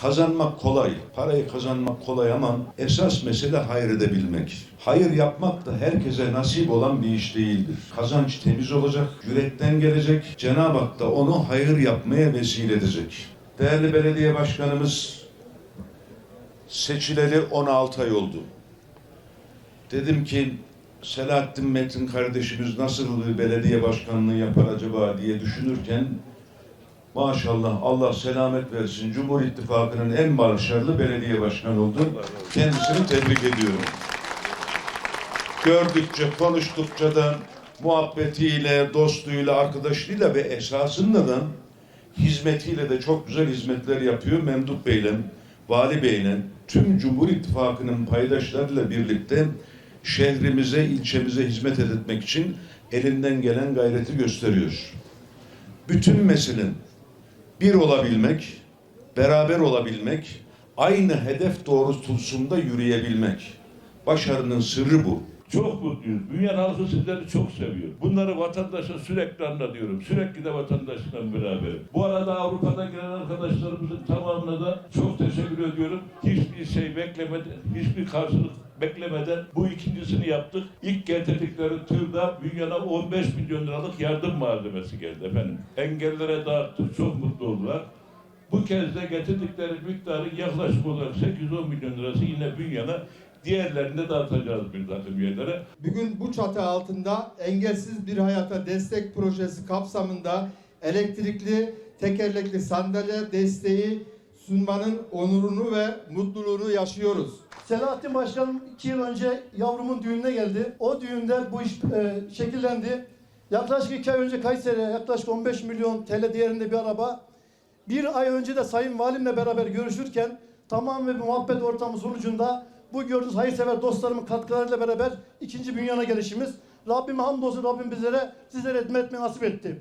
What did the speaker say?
Kazanmak kolay, parayı kazanmak kolay ama esas mesele hayır edebilmek. Hayır yapmak da herkese nasip olan bir iş değildir. Kazanç temiz olacak, yürekten gelecek. Cenab-ı Hak da onu hayır yapmaya vesile edecek. Değerli belediye başkanımız seçileli 16 ay oldu. Dedim ki Selahattin Metin kardeşimiz nasıl bir belediye başkanlığı yapar acaba diye düşünürken maşallah Allah selamet versin Cumhur İttifakı'nın en başarılı belediye başkanı oldu. Kendisini tebrik ediyorum. Gördükçe, konuştukça da muhabbetiyle, dostluğuyla, arkadaşlığıyla ve esasında da hizmetiyle de çok güzel hizmetler yapıyor. Memduh Bey'le, Vali Bey'le, tüm Cumhur İttifakı'nın paydaşlarıyla birlikte şehrimize, ilçemize hizmet etmek için elinden gelen gayreti gösteriyor. Bütün mesele bir olabilmek, beraber olabilmek, aynı hedef doğrultusunda yürüyebilmek. Başarının sırrı bu. Çok mutluyuz. Dünya halkı sizleri çok seviyor. Bunları vatandaşa sürekli anlatıyorum. Sürekli de vatandaşla beraberim. Bu arada Avrupa'dan gelen arkadaşlarımızın tamamına da çok teşekkür ediyorum. Hiçbir şey beklemeden, hiçbir karşılık beklemeden bu ikincisini yaptık. İlk getirdikleri tırda dünyana 15 milyon liralık yardım malzemesi geldi efendim. Engellere dağıttık. Çok mutlu oldular. Bu kez de getirdikleri miktarın yaklaşık olarak 8-10 milyon lirası yine bünyana diğerlerini de dağıtacağız bir takım yerlere. Bugün bu çatı altında engelsiz bir hayata destek projesi kapsamında elektrikli tekerlekli sandalye desteği sunmanın onurunu ve mutluluğunu yaşıyoruz. Selahattin Başkanım iki yıl önce yavrumun düğününe geldi. O düğünde bu iş e, şekillendi. Yaklaşık iki ay önce Kayseri'ye yaklaşık 15 milyon TL değerinde bir araba. Bir ay önce de Sayın Valimle beraber görüşürken tamam ve muhabbet ortamı sonucunda bu gördüğünüz hayırsever dostlarımın katkılarıyla beraber ikinci bünyana gelişimiz. Rabbime hamdolsun Rabbim bizlere sizlere hizmet etmeyi nasip etti.